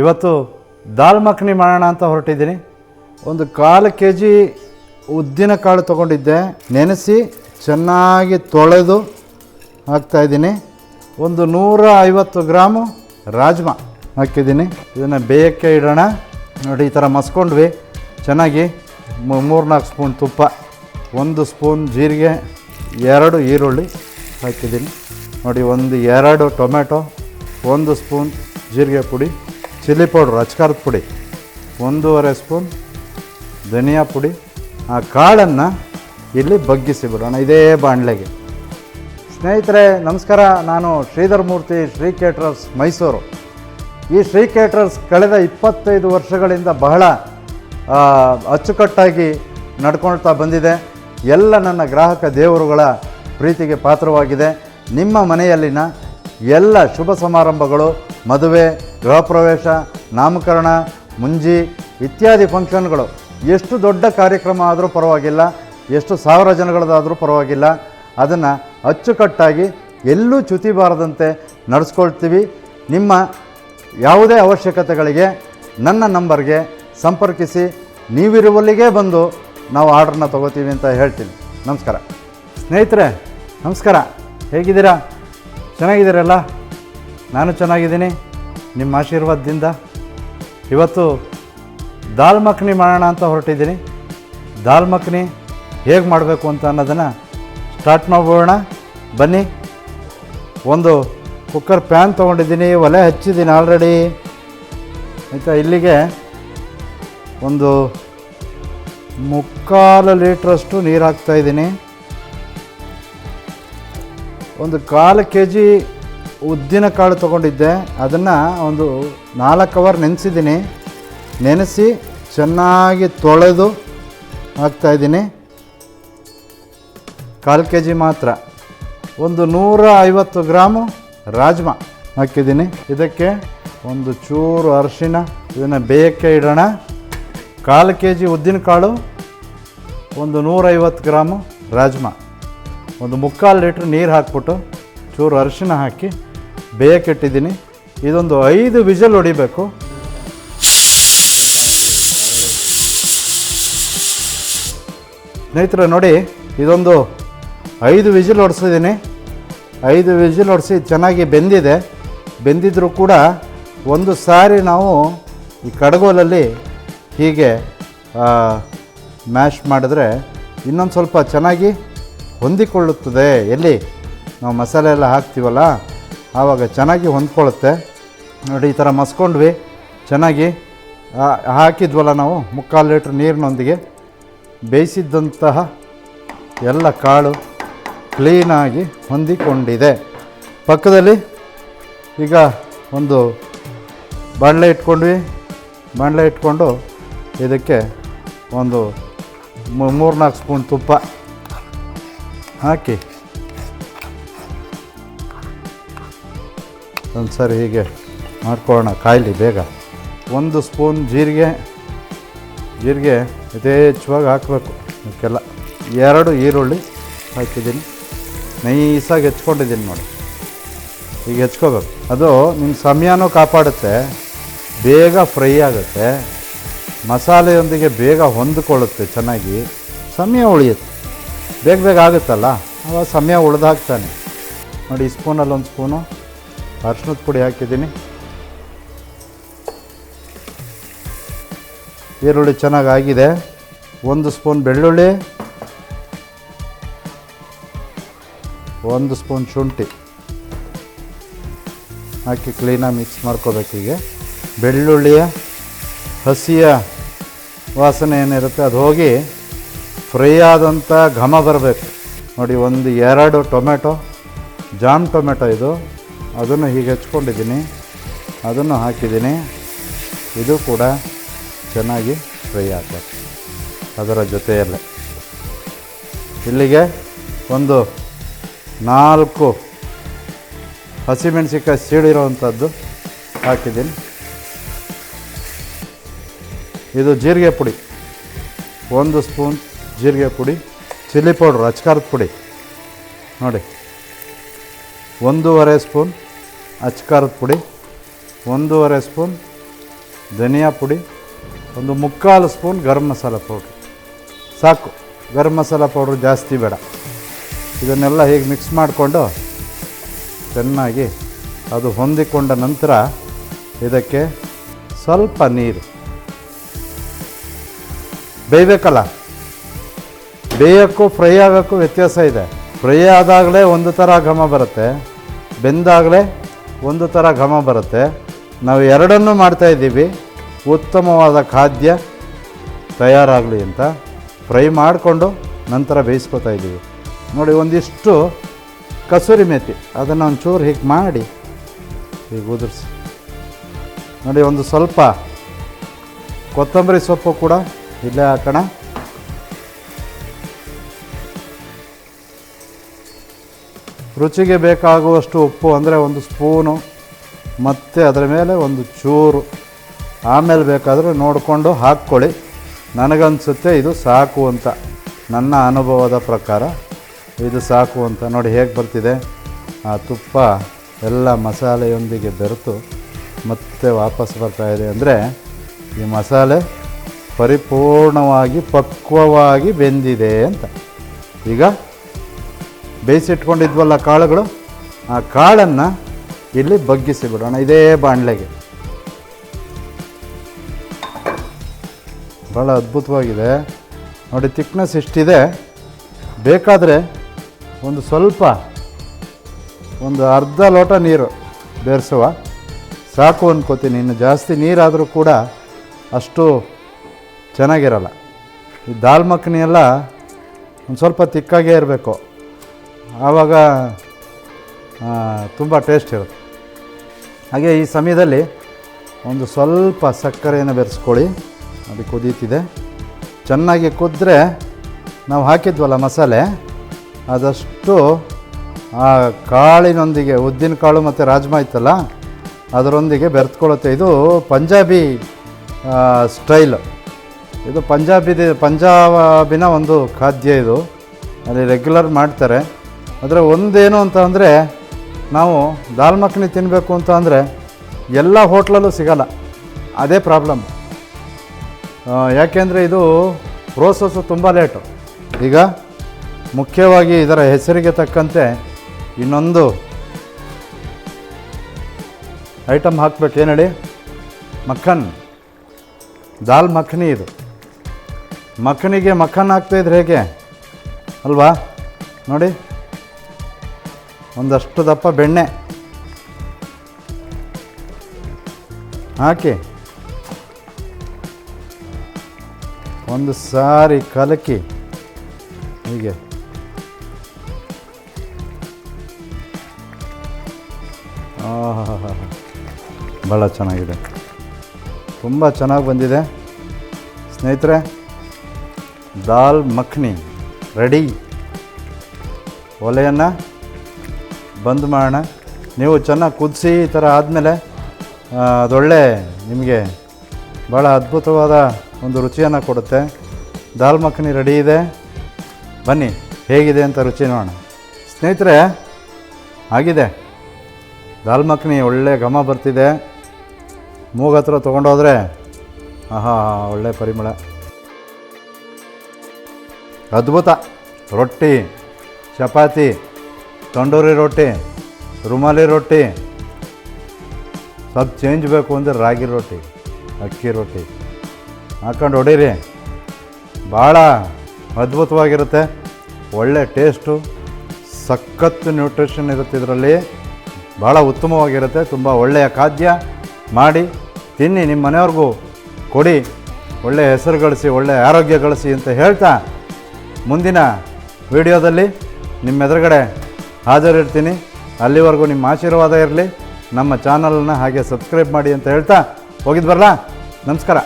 ಇವತ್ತು ದಾಲ್ ಮಖನಿ ಮಾಡೋಣ ಅಂತ ಹೊರಟಿದ್ದೀನಿ. ಒಂದು ಕಾಲು ಕೆ ಜಿ ಉದ್ದಿನ ಕಾಳು ತೊಗೊಂಡಿದ್ದೆ. ನೆನೆಸಿ ಚೆನ್ನಾಗಿ ತೊಳೆದು ಹಾಕ್ತಾಯಿದ್ದೀನಿ ಒಂದು ನೂರ ಐವತ್ತು ಗ್ರಾಮು ರಾಜ್ಮಾ ಹಾಕಿದ್ದೀನಿ. ಇದನ್ನು ಬೇಯಕ್ಕೆ ಇಡೋಣ. ನೋಡಿ, ಈ ಥರ ಮಸ್ಕೊಂಡ್ವಿ. ಚೆನ್ನಾಗಿ ಮೂರು ನಾಲ್ಕು ಸ್ಪೂನ್ ತುಪ್ಪ, ಒಂದು ಸ್ಪೂನ್ ಜೀರಿಗೆ, ಎರಡು ಈರುಳ್ಳಿ ಹಾಕಿದ್ದೀನಿ. ನೋಡಿ, ಒಂದು ಎರಡು ಟೊಮೆಟೊ, ಒಂದು ಸ್ಪೂನ್ ಜೀರಿಗೆ ಪುಡಿ. ಚಿಲ್ಲಿ ಪೌಡ್ರ್ ಅಚ್ಕಾರದ ಪುಡಿ, ಒಂದೂವರೆ ಸ್ಪೂನ್ ಧನಿಯಾ ಪುಡಿ. ಆ ಕಾಳನ್ನು ಇಲ್ಲಿ ಬಗ್ಗಿಸಿ ಬಿಡೋಣ ಇದೇ ಬಾಣಲೆಗೆ. ಸ್ನೇಹಿತರೆ, ನಮಸ್ಕಾರ. ನಾನು ಶ್ರೀಧರ್ ಮೂರ್ತಿ, ಶ್ರೀ ಕೇಟ್ರರ್ಸ್ ಮೈಸೂರು. ಈ ಶ್ರೀ ಕೇಟ್ರರ್ಸ್ ಕಳೆದ ಇಪ್ಪತ್ತೈದು ವರ್ಷಗಳಿಂದ ಬಹಳ ಅಚ್ಚುಕಟ್ಟಾಗಿ ನಡ್ಕೊಳ್ತಾ ಬಂದಿದೆ. ಎಲ್ಲ ನನ್ನ ಗ್ರಾಹಕ ದೇವರುಗಳ ಪ್ರೀತಿಗೆ ಪಾತ್ರವಾಗಿದೆ. ನಿಮ್ಮ ಮನೆಯಲ್ಲಿನ ಎಲ್ಲ ಶುಭ ಸಮಾರಂಭಗಳು ಮದುವೆ ಗೃಹ ಪ್ರವೇಶ ನಾಮಕರಣ, ಮುಂಜಿ ಇತ್ಯಾದಿ ಫಂಕ್ಷನ್ಗಳು. ಎಷ್ಟು ದೊಡ್ಡ ಕಾರ್ಯಕ್ರಮ ಆದರೂ ಪರವಾಗಿಲ್ಲ, ಎಷ್ಟು ಸಾವಿರ ಜನಗಳದಾದರೂ ಪರವಾಗಿಲ್ಲ. ಅದನ್ನು ಅಚ್ಚುಕಟ್ಟಾಗಿ ಎಲ್ಲೂ ಚ್ಯುತಿ ಬಾರದಂತೆ ನಡೆಸ್ಕೊಳ್ತೀವಿ. ನಿಮ್ಮ ಯಾವುದೇ ಅವಶ್ಯಕತೆಗಳಿಗೆ ನನ್ನ ನಂಬರ್ಗೆ ಸಂಪರ್ಕಿಸಿ, ನೀವಿರುವಲ್ಲಿಗೇ ಬಂದು ನಾವು ಆರ್ಡ್ರನ್ನ ತೊಗೋತೀವಿ ಅಂತ ಹೇಳ್ತೀನಿ. ನಮಸ್ಕಾರ. ಸ್ನೇಹಿತರೆ, ನಮಸ್ಕಾರ. ಹೇಗಿದ್ದೀರಾ? ಚೆನ್ನಾಗಿದ್ದೀರಲ್ಲ? ನಾನು ಚೆನ್ನಾಗಿದ್ದೀನಿ, ನಿಮ್ಮ ಆಶೀರ್ವಾದದಿಂದ. ಇವತ್ತು ದಾಲ್ ಮಖನಿ ಮಾಡೋಣ ಅಂತ ಹೊರಟಿದ್ದೀನಿ. ದಾಲ್ ಮಖನಿ ಹೇಗೆ ಮಾಡಬೇಕು ಅಂತ ಅನ್ನೋದನ್ನು ಸ್ಟಾರ್ಟ್ ಮಾಡ್ಬೋಣ ಬನ್ನಿ. ಒಂದು ಕುಕ್ಕರ್ ಪ್ಯಾನ್ ತೊಗೊಂಡಿದ್ದೀನಿ, ಒಲೆ ಹಚ್ಚಿದ್ದೀನಿ ಆಲ್ರೆಡಿ. ಆಯಿತಾ? ಇಲ್ಲಿಗೆ ಒಂದು ಮುಕ್ಕಾಲು ಲೀಟ್ರಷ್ಟು ನೀರು ಹಾಕ್ತಾಯಿದ್ದೀನಿ ಒಂದು ಕಾಲು ಕೆ ಜಿ ಉದ್ದಿನ ಕಾಳು ತೊಗೊಂಡಿದ್ದೆ. ಅದನ್ನು ಒಂದು ನಾಲ್ಕು ಅವರ್ ನೆನೆಸಿದ್ದೀನಿ. ನೆನೆಸಿ ಚೆನ್ನಾಗಿ ತೊಳೆದು ಹಾಕ್ತಾಯಿದ್ದೀನಿ ಕಾಲು ಕೆ ಜಿ ಮಾತ್ರ. ಒಂದು ನೂರ ಐವತ್ತು ಗ್ರಾಮು ರಾಜ್ಮಾ ಹಾಕಿದ್ದೀನಿ. ಇದಕ್ಕೆ ಒಂದು ಚೂರು ಅರಿಶಿಣ, ಇದನ್ನು ಬೇಯಕ್ಕೆ ಇಡೋಣ. ಕಾಲು ಕೆ ಜಿ ಉದ್ದಿನ ಕಾಳು, ಒಂದು ನೂರೈವತ್ತು ಗ್ರಾಮು ರಾಜ್ಮಾ. ಒಂದು ಮುಕ್ಕಾಲು ಲೀಟ್ರ್ ನೀರು ಹಾಕ್ಬಿಟ್ಟು ಚೂರು ಅರಿಶಿಣ ಹಾಕಿ ಬೇಯಕ್ಕೆ ಇಟ್ಟಿದ್ದೀನಿ ಇದೊಂದು ಐದು ವಿಜಲ್ ಹೊಡಿಬೇಕು. ಸ್ನೇಹಿತರೆ, ನೋಡಿ, ಇದೊಂದು ಐದು ವಿಜಿಲ್ ಹೊಡೆಸಿದ್ದೀನಿ. ಐದು ವಿಜಿಲ್ ಹೊಡೆಸಿ ಚೆನ್ನಾಗಿ ಬೆಂದಿದೆ. ಬೆಂದಿದ್ರೂ ಕೂಡ ಒಂದು ಸಾರಿ ನಾವು ಈ ಕಡಗೋಲಲ್ಲಿ ಹೀಗೆ ಮ್ಯಾಶ್ ಮಾಡಿದ್ರೆ ಇನ್ನೊಂದು ಸ್ವಲ್ಪ ಚೆನ್ನಾಗಿ ಹೊಂದಿಕೊಳ್ಳುತ್ತದೆ. ಎಲ್ಲಿ? ನಾವು ಮಸಾಲೆ ಎಲ್ಲ ಹಾಕ್ತೀವಲ್ಲ? ಆವಾಗ ಚೆನ್ನಾಗಿ ಹೊಂದ್ಕೊಳ್ಳುತ್ತೆ. ನೋಡಿ, ಈ ಥರ ಮಸ್ಕೊಂಡ್ವಿ. ಚೆನ್ನಾಗಿ ಹಾಕಿದ್ವಲ್ಲ ನಾವು, ಮುಕ್ಕಾಲು ಲೀಟ್ರ್ ನೀರಿನೊಂದಿಗೆ. ಬೇಯಿಸಿದ್ದಂತಹ ಎಲ್ಲ ಕಾಳು ಕ್ಲೀನಾಗಿ ಹೊಂದಿಕೊಂಡಿದೆ. ಪಕ್ಕದಲ್ಲಿ ಈಗ ಒಂದು ಬಾಣಲೆ ಇಟ್ಕೊಂಡ್ವಿ. ಬಾಣಲೆ ಇಟ್ಕೊಂಡು ಇದಕ್ಕೆ ಒಂದು ಮೂರು ನಾಲ್ಕು ಸ್ಪೂನ್ ತುಪ್ಪ ಹಾಕಿ ಒಂದು ಸರಿ ಹೀಗೆ ಮಾಡ್ಕೊಳ್ಳೋಣ, ಕಾಯಿಲಿ ಬೇಗ. ಒಂದು ಸ್ಪೂನ್ ಜೀರಿಗೆ ಜೀರಿಗೆ ಯಥೇಚ್ಛವಾಗಿ ಹಾಕಬೇಕು ಇದಕ್ಕೆಲ್ಲ ಎರಡು ಈರುಳ್ಳಿ ಹಾಕಿದ್ದೀನಿ. ನೈಸಾಗಿ ಹೆಚ್ಕೊಂಡಿದ್ದೀನಿ ನೋಡಿ. ಈಗ ಹೆಚ್ಕೋಬೇಕು. ಅದು ನಿಮ್ಮ ಸಮಯನೂ ಕಾಪಾಡುತ್ತೆ, ಬೇಗ ಫ್ರೈ ಆಗುತ್ತೆ, ಮಸಾಲೆಯೊಂದಿಗೆ ಬೇಗ ಹೊಂದಿಕೊಳ್ಳುತ್ತೆ ಚೆನ್ನಾಗಿ, ಸಮಯ ಉಳಿಯುತ್ತೆ. ಬೇಗ ಬೇಗ ಆಗುತ್ತಲ್ಲ? ಅವಾಗ ಸಮಯ ಉಳಿದಾಗ್ತಾನೆ. ನೋಡಿ, ಈ ಸ್ಪೂನಲ್ಲಿ ಒಂದು ಸ್ಪೂನು. ಅರ್ಶಿನದ ಪುಡಿ ಹಾಕಿದ್ದೀನಿ. ಈರುಳ್ಳಿ ಚೆನ್ನಾಗಿ ಆಗಿದೆ. ಒಂದು ಸ್ಪೂನ್ ಬೆಳ್ಳುಳ್ಳಿ, ಒಂದು ಸ್ಪೂನ್ ಶುಂಠಿ. ಹಾಕಿ ಕ್ಲೀನಾಗಿ ಮಿಕ್ಸ್ ಮಾಡ್ಕೋಬೇಕು ಹೀಗೆ. ಬೆಳ್ಳುಳ್ಳಿಯ ಹಸಿಯ ವಾಸನೆ ಏನಿರುತ್ತೆ, ಅದು ಹೋಗಿ ಫ್ರೈ ಆದಂಥ ಘಮ ಬರಬೇಕು. ನೋಡಿ, ಒಂದು ಎರಡು ಟೊಮೆಟೊ, ಜಾಮ್ ಟೊಮೆಟೊ ಇದು. ಅದನ್ನು ಹೀಗೆ ಹಚ್ಕೊಂಡಿದ್ದೀನಿ. ಅದನ್ನು ಹಾಕಿದ್ದೀನಿ. ಇದು ಕೂಡ ಚೆನ್ನಾಗಿ ಫ್ರೈ ಆಗಬೇಕು ಅದರ ಜೊತೆಯಲ್ಲೇ. ಇಲ್ಲಿಗೆ ಒಂದು ನಾಲ್ಕು ಹಸಿಮೆಣಸಿಕಾಯಿ ಸೀಳಿರೋವಂಥದ್ದು ಹಾಕಿದ್ದೀನಿ. ಇದು ಜೀರಿಗೆ ಪುಡಿ. ಒಂದು ಸ್ಪೂನ್ ಜೀರಿಗೆ ಪುಡಿ, ಚಿಲ್ಲಿ ಪೌಡ್ರ್, ಅಚ್ಕಾರದ ಪುಡಿ. ನೋಡಿ. ಒಂದೂವರೆ ಸ್ಪೂನ್ ಅಚ್ಕಾರದ ಪುಡಿ, ಒಂದೂವರೆ ಸ್ಪೂನ್ ಧನಿಯಾ ಪುಡಿ, ಒಂದು ಮುಕ್ಕಾಲು ಸ್ಪೂನ್ ಗರಂ ಮಸಾಲ ಪೌಡ್ರ್. ಸಾಕು, ಗರಂ ಮಸಾಲ ಪೌಡ್ರ್ ಜಾಸ್ತಿ ಬೇಡ. ಇದನ್ನೆಲ್ಲ ಹೀಗೆ ಮಿಕ್ಸ್ ಮಾಡಿಕೊಂಡು ಚೆನ್ನಾಗಿ ಅದು ಹೊಂದಿಕೊಂಡ ನಂತರ ಇದಕ್ಕೆ ಸ್ವಲ್ಪ ನೀರು. ಬೇಯಬೇಕಲ್ಲ? ಬೇಯೋಕ್ಕೂ ಫ್ರೈ ಆಗೋಕ್ಕೂ ವ್ಯತ್ಯಾಸ ಇದೆ. ಫ್ರೈ ಆದಾಗಲೇ ಒಂದು ಥರ ಘಮ ಬರುತ್ತೆ. ಬೆಂದಾಗಲೇ ಒಂದು ಥರ ಘಮ ಬರುತ್ತೆ. ನಾವು ಎರಡನ್ನೂ ಮಾಡ್ತಾ ಇದ್ದೀವಿ. ಉತ್ತಮವಾದ ಖಾದ್ಯ ತಯಾರಾಗಲಿ ಅಂತ ಫ್ರೈ ಮಾಡಿಕೊಂಡು ನಂತರ ಬೇಯಿಸ್ಕೊತಾ ಇದ್ದೀವಿ. ನೋಡಿ, ಒಂದಿಷ್ಟು ಕಸೂರಿ ಮೆಥಿ ಅದನ್ನು ಒಂಚೂರು ಹೀಗೆ ಮಾಡಿ ಹೀಗೆ ಉದುರಿಸಿ. ನೋಡಿ, ಒಂದು ಸ್ವಲ್ಪ ಕೊತ್ತಂಬರಿ ಸೊಪ್ಪು ಕೂಡ ಇಲ್ಲೇ ಹಾಕೋಣ. ರುಚಿಗೆ ಬೇಕಾಗುವಷ್ಟು ಉಪ್ಪು ಅಂದರೆ ಒಂದು ಸ್ಪೂನು, ಮತ್ತು ಅದರ ಮೇಲೆ ಒಂದು ಚೂರು. ಆಮೇಲೆ ಬೇಕಾದರೆ ನೋಡಿಕೊಂಡು ಹಾಕ್ಕೊಳ್ಳಿ. ನನಗನ್ಸುತ್ತೆ ಇದು ಸಾಕು ಅಂತ. ನನ್ನ ಅನುಭವದ ಪ್ರಕಾರ ಇದು ಸಾಕು ಅಂತ. ನೋಡಿ ಹೇಗೆ ಬರ್ತಿದೆ. ಆ ತುಪ್ಪ ಎಲ್ಲ ಮಸಾಲೆಯೊಂದಿಗೆ ಬೆರೆತು ಮತ್ತೆ ವಾಪಸ್ ಬರ್ತಾಯಿದೆ ಅಂದರೆ ಈ ಮಸಾಲೆ ಪರಿಪೂರ್ಣವಾಗಿ ಪಕ್ವವಾಗಿ ಬೆಂದಿದೆ ಅಂತ. ಈಗ ಬೇಯಿಸಿಟ್ಕೊಂಡಿದ್ವಲ್ಲ ಕಾಳುಗಳು, ಆ ಕಾಳನ್ನು ಇಲ್ಲಿ ಬಗ್ಗಿಸಿ ಬಿಡೋಣ ಇದೇ ಬಾಣಲೆಗೆ. ಭಾಳ ಅದ್ಭುತವಾಗಿದೆ. ನೋಡಿ ತಿಕ್ನೆಸ್ ಇಷ್ಟಿದೆ. ಬೇಕಾದರೆ ಒಂದು ಸ್ವಲ್ಪ, ಒಂದು ಅರ್ಧ ಲೋಟ ನೀರು ಬೆರೆಸುವ. ಸಾಕು ಅಂದ್ಕೋತೀನಿ ಇನ್ನು ಜಾಸ್ತಿ ನೀರಾದರೂ ಕೂಡ ಅಷ್ಟು ಚೆನ್ನಾಗಿರಲ್ಲ. ಈ ದಾಲ್ ಮಕ್ಕನಿಯೆಲ್ಲ ಎಲ್ಲ ಒಂದು ಸ್ವಲ್ಪ ತಿಕ್ಕಾಗೇ ಇರಬೇಕು. ಆವಾಗ ತುಂಬ ಟೇಸ್ಟ್ ಇರುತ್ತೆ. ಹಾಗೆ ಈ ಸಮಯದಲ್ಲಿ ಒಂದು ಸ್ವಲ್ಪ ಸಕ್ಕರೆಯನ್ನು ಬೆರೆಸ್ಕೊಳ್ಳಿ. ಅದು ಕುದೀತಿದೆ. ಚೆನ್ನಾಗಿ ಕುದ್ರೆ ನಾವು ಹಾಕಿದ್ವಲ್ಲ ಮಸಾಲೆ, ಅದಷ್ಟು ಆ ಕಾಳಿನೊಂದಿಗೆ, ಉದ್ದಿನ ಕಾಳು ಮತ್ತು ರಾಜ್ಮಾ ಇತ್ತಲ್ಲ, ಅದರೊಂದಿಗೆ ಬೆರೆತ್ಕೊಳ್ಳುತ್ತೆ. ಇದು ಪಂಜಾಬಿ ಸ್ಟೈಲ್. ಇದು ಪಂಜಾಬಿದ, ಪಂಜಾಬಿನ ಒಂದು ಖಾದ್ಯ ಇದು. ಅಲ್ಲಿ ರೆಗ್ಯುಲರ್ ಮಾಡ್ತಾರೆ. ಆದರೆ ಒಂದೇನು ಅಂತ ಅಂದರೆ ನಾವು ದಾಲ್ ಮಖನಿ ತಿನ್ನಬೇಕು ಅಂತ ಅಂದರೆ ಎಲ್ಲ ಹೋಟ್ಲಲ್ಲೂ ಸಿಗಲ್ಲ. ಅದೇ ಪ್ರಾಬ್ಲಮ್. ಯಾಕೆಂದರೆ ಇದು ಪ್ರೋಸಸ್ಸು ತುಂಬ ಲೇಟು. ಈಗ ಮುಖ್ಯವಾಗಿ ಇದರ ಹೆಸರಿಗೆ ತಕ್ಕಂತೆ ಇನ್ನೊಂದು ಐಟಮ್ ಹಾಕ್ಬೇಕು. ಏನು ಹೇಳಿ ಮಕ್ಕನ್ ದಾಲ್ ಮಖನಿ ಇದು. ಮಖನಿಗೆ ಮಖನ್ ಹಾಕ್ತಾಯಿದ್ರೆ ಹೇಗೆ? ಅಲ್ವಾ? ನೋಡಿ. ಒಂದಷ್ಟು ದಪ್ಪ ಬೆಣ್ಣೆ. ಹಾಕಿ. ಒಂದು ಸಾರಿ ಕಲಕಿ. ಹೀಗೆ. ಭಾಳ ಚೆನ್ನಾಗಿದೆ. ತುಂಬ ಚೆನ್ನಾಗಿ ಬಂದಿದೆ. ಸ್ನೇಹಿತರೆ, ದಾಲ್ ಮಖನಿ, ರೆಡಿ. ಒಲೆಯನ್ನು ಬಂದ್ ಮಾಡೋಣ. ನೀವು ಚೆನ್ನಾಗಿ ಕುದಿಸಿ ಈ ಥರ ಆದಮೇಲೆ ಅದೊಳ್ಳೆ ನಿಮಗೆ ಭಾಳ ಅದ್ಭುತವಾದ ಒಂದು ರುಚಿಯನ್ನು ಕೊಡುತ್ತೆ. ದಾಲ್ ಮಖನಿ ರೆಡಿ ಇದೆ. ಬನ್ನಿ, ಹೇಗಿದೆ ಅಂತ ರುಚಿ ನೋಡೋಣ. ಸ್ನೇಹಿತರೆ, ಆಗಿದೆ. ದಾಲ್ ಮಖನಿ ಒಳ್ಳೆ ಘಮ ಬರ್ತಿದೆ. ಮೂಗ ಹತ್ರ ತೊಗೊಂಡೋದ್ರೆ, ಆಹಾ, ಒಳ್ಳೆ ಪರಿಮಳ. ಅದ್ಭುತ. ರೊಟ್ಟಿ, ಚಪಾತಿ ತಂಡೂರಿ ರೊಟ್ಟಿ, ರುಮಾಲಿ ರೊಟ್ಟಿ, ಸ್ವಲ್ಪ ಚೇಂಜ್ ಬೇಕು ಅಂದರೆ ರಾಗಿ ರೊಟ್ಟಿ, ಅಕ್ಕಿ ರೊಟ್ಟಿ. ಹಾಕೊಂಡು ಹೊಡೀರಿ. ಭಾಳ ಅದ್ಭುತವಾಗಿರುತ್ತೆ. ಒಳ್ಳೆ ಟೇಸ್ಟು ಸಖತ್ತು ನ್ಯೂಟ್ರಿಷನ್ ಇರುತ್ತೆ ಇದರಲ್ಲಿ. ಭಾಳ ಉತ್ತಮವಾಗಿರುತ್ತೆ. ತುಂಬ ಒಳ್ಳೆಯ ಖಾದ್ಯ ಮಾಡಿ, ತಿನ್ನಿ ನಿಮ್ಮ ಮನೆಯವ್ರಿಗೂ ಕೊಡಿ ಒಳ್ಳೆಯ ಹೆಸರು ಗಳಿಸಿ ಒಳ್ಳೆಯ ಆರೋಗ್ಯ ಗಳಿಸಿ ಅಂತ ಹೇಳ್ತಾ ಮುಂದಿನ ವಿಡಿಯೋದಲ್ಲಿ ನಿಮ್ಮ ಎದುರುಗಡೆ ಹಾಜರಿರ್ತೀನಿ. ಅಲ್ಲಿವರೆಗೂ ನಿಮ್ಮ ಆಶೀರ್ವಾದ ಇರಲಿ. ನಮ್ಮ ಚಾನಲನ್ನು ಹಾಗೆ ಸಬ್ಸ್ಕ್ರೈಬ್ ಮಾಡಿ ಅಂತ ಹೇಳ್ತಾ ಹೋಗಿದ್ದು ಬರಲಾ? ನಮಸ್ಕಾರ.